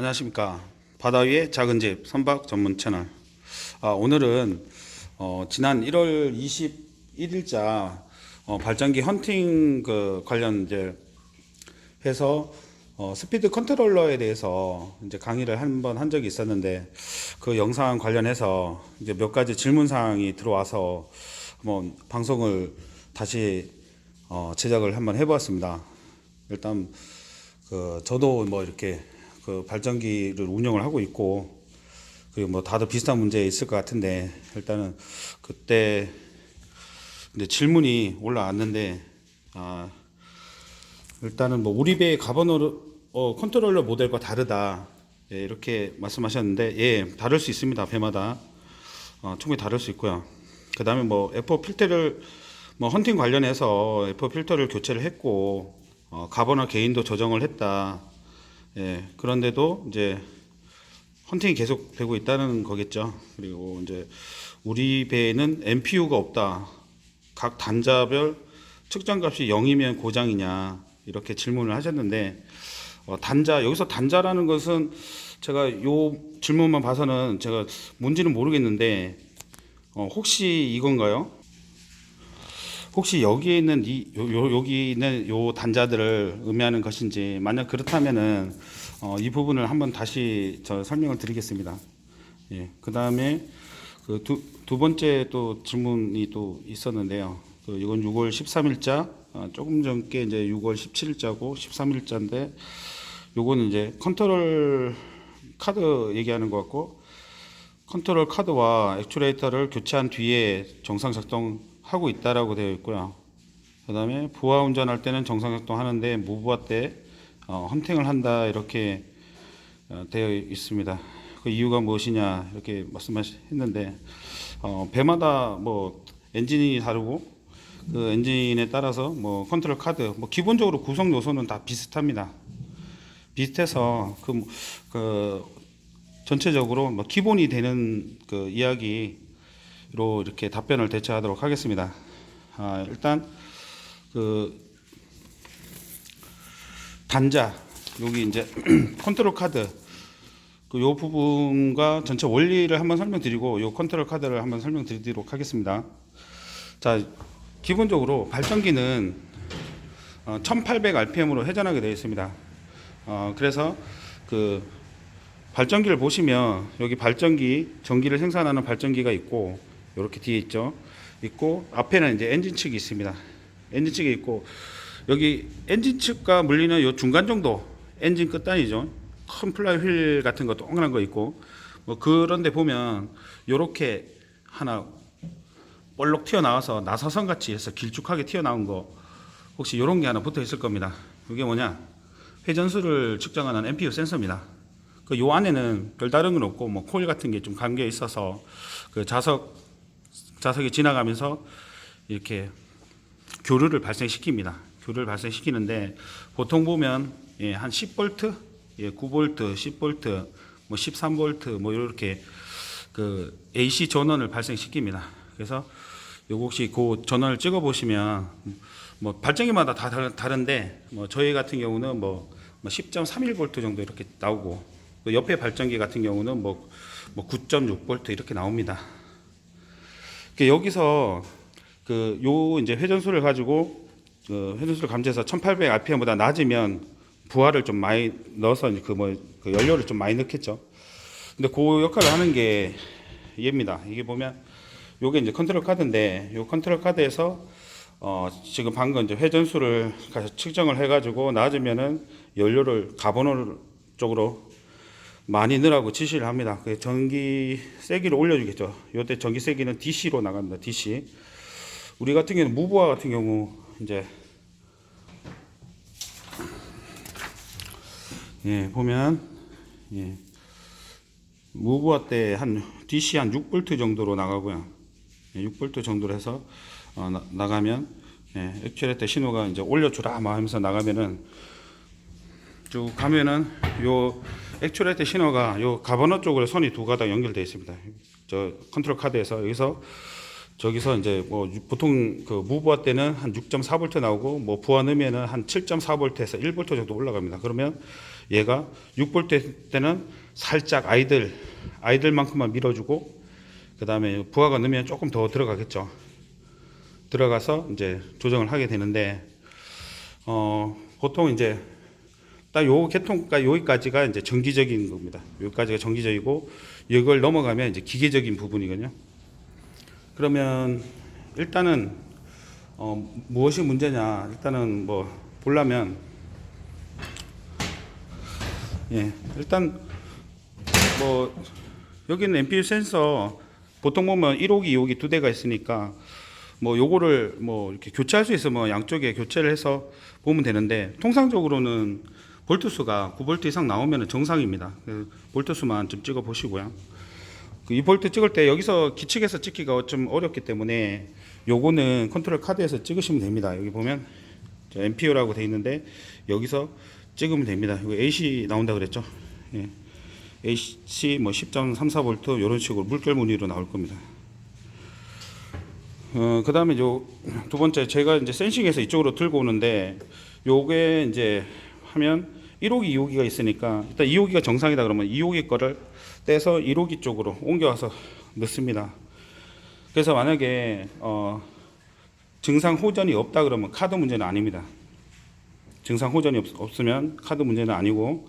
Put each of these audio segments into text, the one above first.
안녕하십니까 바다 위의 작은 집 선박 전문 채널 아, 오늘은 어, 지난 1월 21일자 어, 발전기 헌팅 그 관련 이제 해서 어, 스피드 컨트롤러에 대해서 이제 강의를 한번 한 적이 있었는데 그 영상 관련해서 이제 몇 가지 질문 사항이 들어와서 한번 방송을 다시 어, 제작을 한번 해보았습니다. 일단 그 저도 뭐 이렇게 그 발전기를 운영을 하고 있고 그리고 뭐 다들 비슷한 문제 있을 것 같은데 일단은 그때 이제 질문이 올라왔는데 아 일단은 뭐 우리 배의 가버너 어, 컨트롤러 모델과 다르다. 예, 이렇게 말씀하셨는데 예 다를 수 있습니다 배마다. 어, 충분히 다를 수 있고요. 그 다음에 뭐 F4 필터를 뭐 헌팅 관련해서 F4 필터를 교체를 했고 어, 가버너 개인도 조정을 했다 예 그런데도 이제 헌팅이 계속 되고 있다는 거겠죠 그리고 이제 우리 배에는 MPU가 없다 각 단자별 측정 값이 0이면 고장이냐 이렇게 질문을 하셨는데 어, 단자 여기서 단자라는 것은 제가 요 질문만 봐서는 제가 뭔지는 모르겠는데 어, 혹시 이건가요? 혹시 여기에 있는 이 요, 요, 여기 있는 요 단자들을 의미하는 것인지 만약 그렇다면은 어, 이 부분을 한번 다시 저 설명을 드리겠습니다. 예. 그다음에 그 두 두 번째 또 질문이 또 있었는데요. 그 이건 6월 13일자 어, 조금 전께 이제 6월 17일자고 13일자인데 요거는 이제 컨트롤 카드 얘기하는 것 같고 컨트롤 카드와 액추레이터를 교체한 뒤에 정상 작동 하고 있다라고 되어 있고요. 그 다음에 부하 운전할 때는 정상 작동 하는데 무부하 때 어, 헌팅을 한다 이렇게 어, 되어 있습니다. 그 이유가 무엇이냐 이렇게 말씀하셨는데 어, 배마다 뭐 엔진이 다르고 그 엔진에 따라서 뭐 컨트롤 카드 뭐 기본적으로 구성 요소는 다 비슷합니다. 비슷해서 그, 그 전체적으로 뭐 기본이 되는 그 이야기 로 이렇게 답변을 대처하도록 하겠습니다. 아, 일단 그 단자 여기 이제 컨트롤 카드 그 요 부분과 전체 원리를 한번 설명드리고 요 컨트롤 카드를 한번 설명드리도록 하겠습니다. 자 기본적으로 발전기는 어, 1800rpm으로 회전하게 되어 있습니다. 어, 그래서 그 발전기를 보시면 여기 발전기 전기를 생산하는 발전기가 있고 이렇게 뒤에 있죠. 있고 앞에는 이제 엔진 측이 있습니다. 엔진 측이 있고 여기 엔진 측과 물리는 요 중간 정도 엔진 끝단이죠. 큰 플라이 휠 같은 거 동그란 거 있고 뭐 그런데 보면 요렇게 하나 볼록 튀어나와서 나사선 같이 해서 길쭉하게 튀어나온 거 혹시 요런 게 하나 붙어 있을 겁니다. 이게 뭐냐? 회전수를 측정하는 MPU 센서입니다. 그 요 안에는 별다른 건 없고 뭐 코일 같은 게 좀 감겨 있어서 그 자석 자석이 지나가면서 이렇게 교류를 발생시킵니다. 교류를 발생시키는데 보통 보면 예, 한 10볼트, 예, 9볼트, 10볼트, 뭐 13볼트 뭐 이렇게 그 AC 전원을 발생시킵니다. 그래서 요거 혹시 그 전원을 찍어 보시면 뭐 발전기마다 다 다른- 다른데 뭐 저희 같은 경우는 뭐 10.31볼트 정도 이렇게 나오고 또 옆에 발전기 같은 경우는 뭐, 뭐 9.6볼트 이렇게 나옵니다. 그 여기서 그 요 이제 회전수를 가지고 그 회전수를 감지해서 1800rpm보다 낮으면 부하를 좀 많이 넣어서 그 뭐 그 연료를 좀 많이 넣겠죠. 근데 그 역할을 하는 게 얘입니다. 이게 보면 요게 이제 컨트롤 카드인데 요 컨트롤 카드에서 어 지금 방금 이제 회전수를 측정을 해 가지고 낮으면은 연료를 가번호 쪽으로 많이 넣으라고 지시를 합니다. 그 전기 세기를 올려주겠죠. 요때 전기 세기는 DC로 나갑니다. DC. 우리 같은 경우는 무부하 같은 경우 이제 예 보면 예 무부하 때한 DC 한 6볼트 정도로 나가고요. 예, 6볼트 정도로 해서 어, 나, 나가면 예, 액추레이터 신호가 이제 올려주라 막 하면서 나가면은 쭉 가면은 요 액추레이터 신호가 요 가버너 쪽으로 선이 두 가닥 연결되어 있습니다. 저 컨트롤 카드에서 여기서 저기서 이제 뭐 유- 보통 그 무부하 때는 한 6.4볼트 나오고 뭐 부하 넣으면은 한 7.4볼트에서 1볼트 정도 올라갑니다. 그러면 얘가 6볼트 때는 살짝 아이들 아이들만큼만 밀어주고 그 다음에 부하가 넣으면 조금 더 들어가겠죠. 들어가서 이제 조정을 하게 되는데 어 보통 이제 딱요 계통가 여기까지가 이제 정기적인 겁니다. 여기까지가 정기적이고 이걸 넘어가면 이제 기계적인 부분이거든요. 그러면 일단은 어 무엇이 문제냐 일단은 뭐 보려면 예 일단 뭐 여기는 MPU 센서 보통 보면 1호기, 2호기 두 대가 있으니까 뭐 요거를 뭐 이렇게 교체할 수 있으면 양쪽에 교체를 해서 보면 되는데 통상적으로는 볼트 수가 9볼트 이상 나오면 정상입니다. 그 볼트 수만 좀 찍어 보시고요. 그이 볼트 찍을 때 여기서 기측에서 찍기가 좀 어렵기 때문에 요거는 컨트롤 카드에서 찍으시면 됩니다. 여기 보면 MPU라고 돼 있는데 여기서 찍으면 됩니다. 이거 AC 나온다 그랬죠? 예. AC 뭐 10.34V 이런 식으로 물결 무늬로 나올 겁니다. 어, 그 다음에 요 두 번째 제가 이제 센싱에서 이쪽으로 들고 오는데 요게 이제 하면 1호기, 2호기가 있으니까 일단 2호기가 정상이다 그러면 2호기 거를 떼서 1호기 쪽으로 옮겨와서 넣습니다. 그래서 만약에 어, 증상 호전이 없다 그러면 카드 문제는 아닙니다. 증상 호전이 없, 없으면 카드 문제는 아니고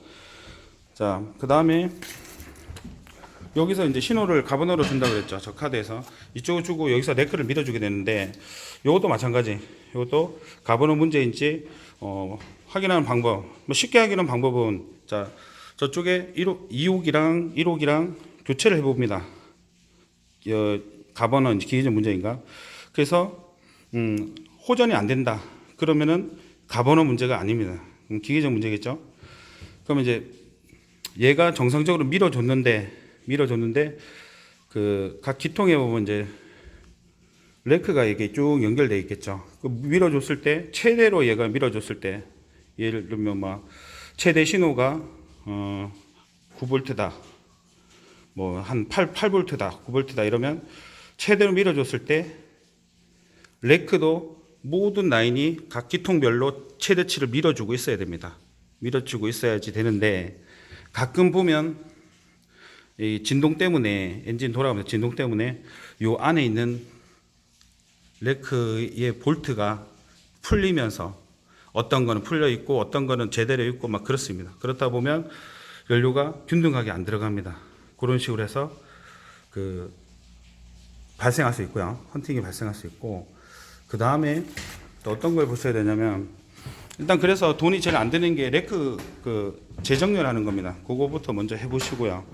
자, 그 다음에 여기서 이제 신호를 가번호로 준다 그랬죠. 저 카드에서 이쪽을 주고 여기서 네크를 밀어주게 되는데 이것도 마찬가지. 이것도 가번호 문제인지 어, 확인하는 방법. 뭐 쉽게 확인하는 방법은 자 저쪽에 1호, 2호기랑 1호기랑 교체를 해봅니다. 어, 이제 기계적 문제인가? 그래서 음, 호전이 안 된다. 그러면은 가번호 문제가 아닙니다. 음, 기계적 문제겠죠. 그러면 이제 얘가 정상적으로 밀어줬는데 밀어줬는데 그 각 기통에 보면 이제 레크가 이게 쭉 연결돼 있겠죠. 그 밀어줬을 때 최대로 얘가 밀어줬을 때 예를 들면 막 최대 신호가 어 9볼트다. 뭐 한 8, 8볼트다. 9볼트다 이러면 최대로 밀어줬을 때 레크도 모든 라인이 각 기통별로 최대치를 밀어주고 있어야 됩니다. 밀어주고 있어야지 되는데 가끔 보면 이 진동 때문에 엔진 돌아가면서 진동 때문에 요 안에 있는 레크의 볼트가 풀리면서 어떤 거는 풀려 있고 어떤 거는 제대로 있고 막 그렇습니다. 그렇다 보면 연료가 균등하게 안 들어갑니다. 그런 식으로 해서 그 발생할 수 있고요. 헌팅이 발생할 수 있고 그 다음에 또 어떤 걸 보셔야 되냐면 일단 그래서 돈이 제일 안 드는 게 레크 그 재정렬하는 겁니다. 그거부터 먼저 해보시고요.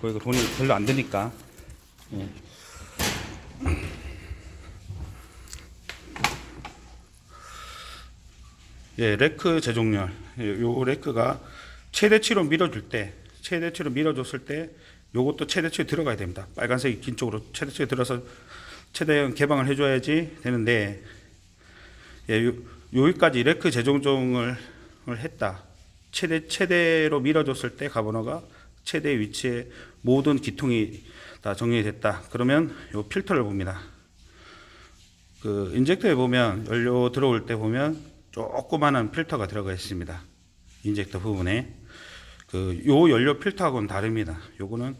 그리고 돈이 별로 안 드니까. 예. 예, 레크 재정렬. 예, 요 레크가 최대치로 밀어줄 때, 최대치로 밀어줬을 때, 요것도 최대치에 들어가야 됩니다. 빨간색이 긴 쪽으로 최대치에 들어서 최대한 개방을 해줘야지 되는데, 예, 요, 여기까지 레크 재정정을 했다. 최대 최대로 밀어줬을 때 가번호가 최대 위치에 모든 기통이 다 정리됐다. 그러면 요 필터를 봅니다. 그 인젝터에 보면 연료 들어올 때 보면 조그마한 필터가 들어가 있습니다. 인젝터 부분에 그 요 연료 필터하고는 다릅니다. 요거는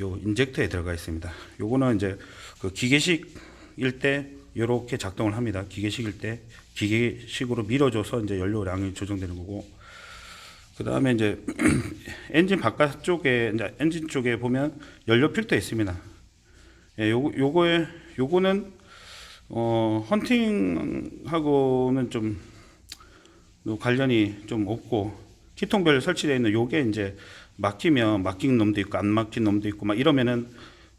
요 인젝터에 들어가 있습니다. 요거는 이제 그 기계식일 때 이렇게 작동을 합니다. 기계식일 때 기계식으로 밀어줘서 이제 연료량이 조정되는 거고 그 다음에 이제 엔진 바깥 쪽에 이제 엔진 쪽에 보면 연료 필터 있습니다. 예, 요거 요거에 요거는 어 헌팅하고는 좀 관련이 좀 없고 기통별 설치되어 있는 요게 이제 막히면 막힌 놈도 있고 안 막힌 놈도 있고 막 이러면은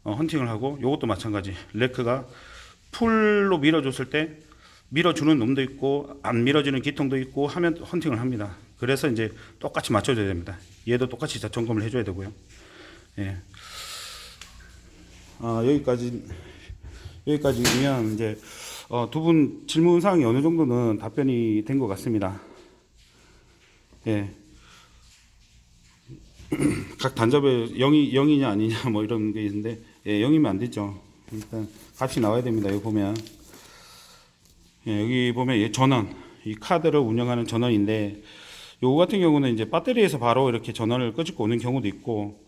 어, 헌팅을 하고 요것도 마찬가지 레크가 풀로 밀어줬을 때 밀어주는 놈도 있고 안 밀어주는 기통도 있고 하면 헌팅을 합니다. 그래서 이제 똑같이 맞춰줘야 됩니다. 얘도 똑같이 다 점검을 해줘야 되고요. 예. 아, 여기까지 여기까지면 이제 어, 두 분 질문 사항이 어느 정도는 답변이 된 것 같습니다. 예. 각 단접에 0이 0이냐 아니냐 뭐 이런 게 있는데 예, 0이면 안 되죠. 일단 값이 나와야 됩니다. 여기 보면 예, 여기 보면 얘 전원 이 카드를 운영하는 전원인데 요거 같은 경우는 이제 배터리에서 바로 이렇게 전원을 끄집고 오는 경우도 있고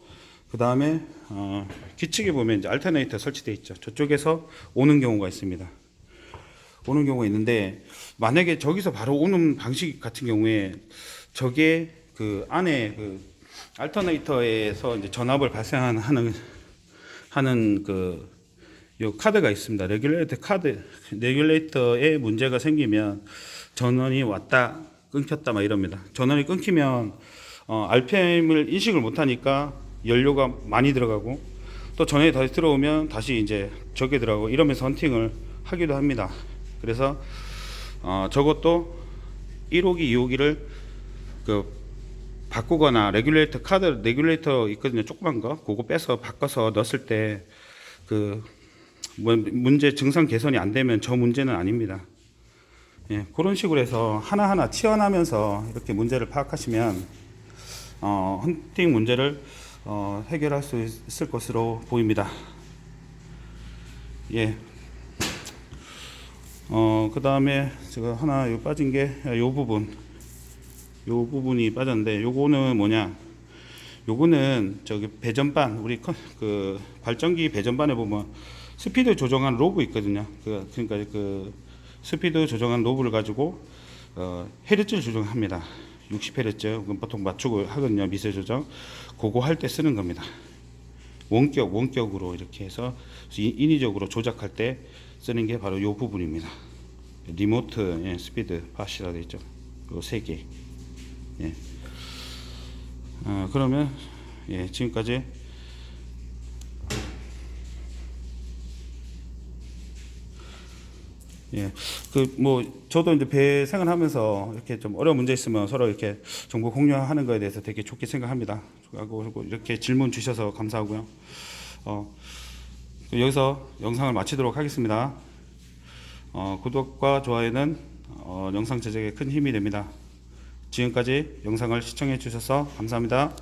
그 다음에 어, 기측에 보면 이제 알터네이터 설치되어 있죠. 저쪽에서 오는 경우가 있습니다. 오는 경우가 있는데 만약에 저기서 바로 오는 방식 같은 경우에 저게 그 안에 그 알터네이터에서 이제 전압을 발생하는 하는 그 요 카드가 있습니다. 레귤레이터 카드 레귤레이터에 문제가 생기면 전원이 왔다 끊겼다 막 이럽니다. 전원이 끊기면 어, RPM을 인식을 못하니까 연료가 많이 들어가고 또 전원이 다시 들어오면 다시 이제 적게 들어가고 이러면서 헌팅을 하기도 합니다. 그래서 어, 저것도 1호기, 2호기를 그 바꾸거나 레귤레이터 카드 레귤레이터 있거든요. 조그만 거 그거 빼서 바꿔서 넣었을 때그 뭐 문제 증상 개선이 안 되면 저 문제는 아닙니다. 예, 그런 식으로 해서 하나하나 치환하면서 이렇게 문제를 파악하시면 어, 헌팅 문제를 어, 해결할 수 있을 것으로 보입니다. 예. 어, 그 다음에 제가 하나 요 빠진 게 요 부분. 요 부분이 빠졌는데 요거는 뭐냐? 요거는 저기 배전반 우리 컨- 그 발전기 배전반에 보면 스피드 조정한 로브 있거든요. 그 그러니까 그 스피드 조정한 로브를 가지고 어, 헤르츠를 조정합니다. 60헤르츠 그럼 보통 맞추고 하거든요. 미세 조정. 그거 할 때 쓰는 겁니다. 원격 원격으로 이렇게 해서 인- 인위적으로 조작할 때 쓰는 게 바로 요 부분입니다. 리모트 예, 스피드 팟이라 돼 있죠. 요세 개. 예. 어, 그러면 예, 지금까지 예, 그 뭐 저도 이제 배 생활하면서 이렇게 좀 어려운 문제 있으면 서로 이렇게 정보 공유하는 거에 대해서 되게 좋게 생각합니다. 하고 이렇게 질문 주셔서 감사하고요. 어, 여기서 영상을 마치도록 하겠습니다. 어, 구독과 좋아요는 어, 영상 제작에 큰 힘이 됩니다. 지금까지 영상을 시청해 주셔서 감사합니다.